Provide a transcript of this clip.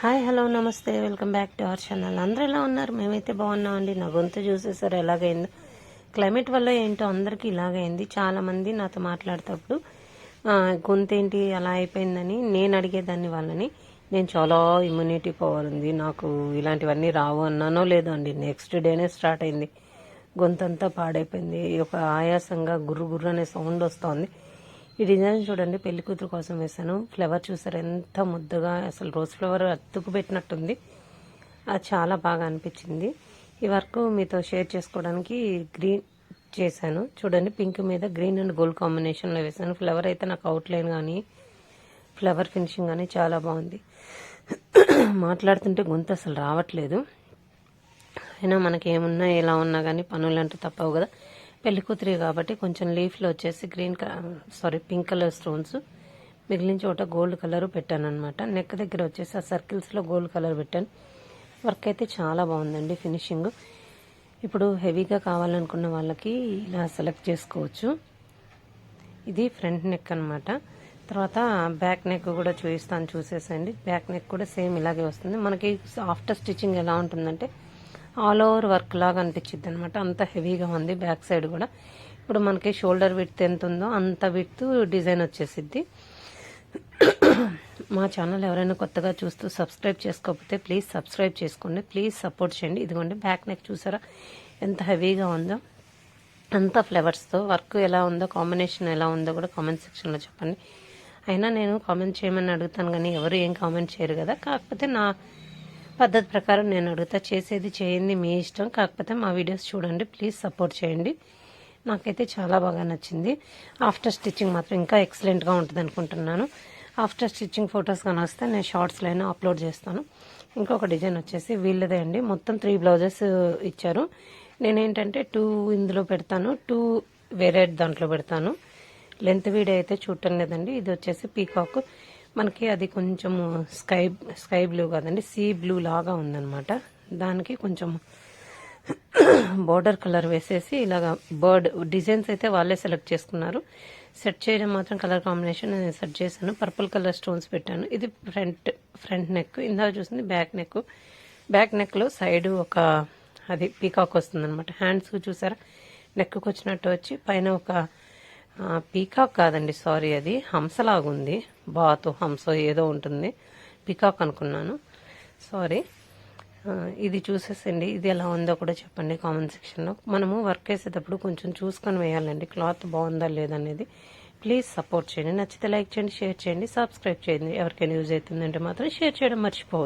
Hi hello నమస్తే welcome back to our channel. అందరూ ఎలా ఉన్నారు? మేమైతే బాగున్నామండి. నా గొంతు చూసేసారు ఎలాగైందో. క్లైమేట్ వల్ల ఏంటో అందరికీ ఇలాగైంది. చాలామంది నాతో మాట్లాడేటప్పుడు "ఆ, గొంతు ఏంటి అలా అయిపోయిందని నేను అడిగేదాన్ని వాళ్ళని. నేను చాలా ఇమ్యూనిటీ పవర్ ఉంది. నాకు ఇలాంటివన్నీ రావు అన్నానో లేదో అండి. నెక్స్ట్ డేనే స్టార్ట్ అయింది. గొంతంతా పాడైపోయింది. ఒక ఆయాసంగా గుర్రు గుర్రు అనే సౌండ్ వస్తోంది. ఈ డిజైన్ చూడండి పెళ్ళి కూతురు కోసం వేశాను. ఫ్లవర్ చూసారు ఎంత ముద్దగా అసలు రోజ్ ఫ్లవర్ అతుకు పెట్టినట్టుంది. అది చాలా బాగా అనిపించింది. ఈ వర్క్ మీతో షేర్ చేసుకోవడానికి గ్రీన్ చేశాను. చూడండి పింక్ మీద గ్రీన్ అండ్ గోల్డ్ కాంబినేషన్లో వేశాను. ఫ్లవర్ అయితే నాకు అవుట్లైన్ కానీ ఫ్లవర్ ఫినిషింగ్ కానీ చాలా బాగుంది. మాట్లాడుతుంటే గొంతు అసలు రావట్లేదు. అయినా మనకి ఏమున్నా ఎలా ఉన్నా కానీ పనులంటూ తప్పవు కదా. పెళ్ళికూతురి కాబట్టి కొంచెం లీఫ్లో వచ్చేసి green sorry pink colour stones. మిగిలిన చోట గోల్డ్ కలర్ పెట్టాను అనమాట నెక్ దగ్గర వచ్చేసి ఆ సర్కిల్స్లో గోల్డ్ కలర్ పెట్టాను. వర్క్ అయితే చాలా బాగుందండి ఫినిషింగ్. ఇప్పుడు హెవీగా కావాలనుకున్న వాళ్ళకి ఇలా సెలెక్ట్ చేసుకోవచ్చు. ఇది ఫ్రంట్ నెక్ అనమాట తర్వాత బ్యాక్ నెక్ కూడా చూపిస్తాను చూసేసండి. బ్యాక్ నెక్ కూడా సేమ్ ఇలాగే వస్తుంది. మనకి ఆఫ్టర్ స్టిచ్చింగ్ ఎలా ఉంటుందంటే ఆల్ ఓవర్ వర్క్ లాగా అనిపించింది అనమాట అంత హెవీగా ఉంది బ్యాక్ సైడ్ కూడా. ఇప్పుడు మనకి షోల్డర్ విడ్త్ ఎంత ఉందో అంత విడ్త్ డిజైన్ వచ్చేసిద్ది. మా ఛానల్ ఎవరైనా కొత్తగా చూస్తూ సబ్స్క్రైబ్ చేసుకోకపోతే ప్లీజ్ సబ్స్క్రైబ్ చేసుకోండి. ప్లీజ్ సపోర్ట్ చేయండి. ఇదిగోండి బ్యాక్ నెక్ చూసారా? ఎంత హెవీగా ఉందో. అంత ఫ్లేవర్స్తో వర్క్ ఎలా ఉందో కాంబినేషన్ ఎలా ఉందో కూడా కామెంట్ సెక్షన్లో చెప్పండి. అయినా నేను కామెంట్ చేయమని అడుగుతాను కానీ ఎవరు ఏం కామెంట్ చేయరు కదా. కాకపోతే నా పద్ధతి ప్రకారం నేను అడుగుతా చేసేది చేయండి మీ ఇష్టం. కాకపోతే మా వీడియోస్ చూడండి ప్లీజ్ సపోర్ట్ చేయండి. నాకైతే చాలా బాగా నచ్చింది. ఆఫ్టర్ స్టిచ్చింగ్ మాత్రం ఇంకా ఎక్సలెంట్గా ఉంటుంది అనుకుంటున్నాను. ఆఫ్టర్ స్టిచ్చింగ్ ఫొటోస్ కానీ వస్తే నేను షార్ట్స్లో అయినా అప్లోడ్ చేస్తాను. ఇంకొక డిజైన్ వచ్చేసి వీళ్ళదే అండి. మొత్తం త్రీ బ్లౌజెస్ ఇచ్చారు. నేనేంటంటే టూ ఇందులో పెడతాను టూ వేరే దాంట్లో పెడతాను. లెంత్ వీడియో అయితే చూడటం లేదండి. ఇది వచ్చేసి పీకాక్ మనకి అది కొంచెం స్కై స్కై బ్లూ కాదండి సీ బ్లూ లాగా ఉందనమాట దానికి కొంచెం బోర్డర్ కలర్ వేసేసి ఇలాగా బర్డ్ డిజైన్స్ అయితే వాళ్ళే సెలెక్ట్ చేసుకున్నారు. సెట్ చేయడం మాత్రం కలర్ కాంబినేషన్ నేను సెట్ చేశాను. పర్పుల్ కలర్ స్టోన్స్ పెట్టాను. ఇది ఫ్రంట్ ఫ్రంట్ నెక్. ఇందాక చూసింది బ్యాక్ నెక్. బ్యాక్ నెక్లో సైడ్ ఒక అది పీకాక్ వస్తుందన్నమాట. హ్యాండ్స్ చూసారా? నెక్కి వచ్చినట్టు వచ్చి పైన ఒక పీకాక్ కాదండి సారీ అది. హంసలాగుంది. బాతు హంసో ఏదో ఉంటుంది. పికాక్ అనుకున్నాను. సారీ ఇది చూసేసండి. ఇది ఎలా ఉందో కూడా చెప్పండి కామెంట్ సెక్షన్లో. మనము వర్క్ వేసేటప్పుడు కొంచెం చూసుకొని వేయాలండి. క్లాత్ బాగుందా లేదనేది ప్లీజ్ సపోర్ట్ చేయండి. నచ్చితే లైక్ చేయండి షేర్ చేయండి సబ్స్క్రైబ్ చేయండి. ఎవరికైనా యూజ్ అవుతుందంటే మాత్రం షేర్ చేయడం మర్చిపోవద్దు.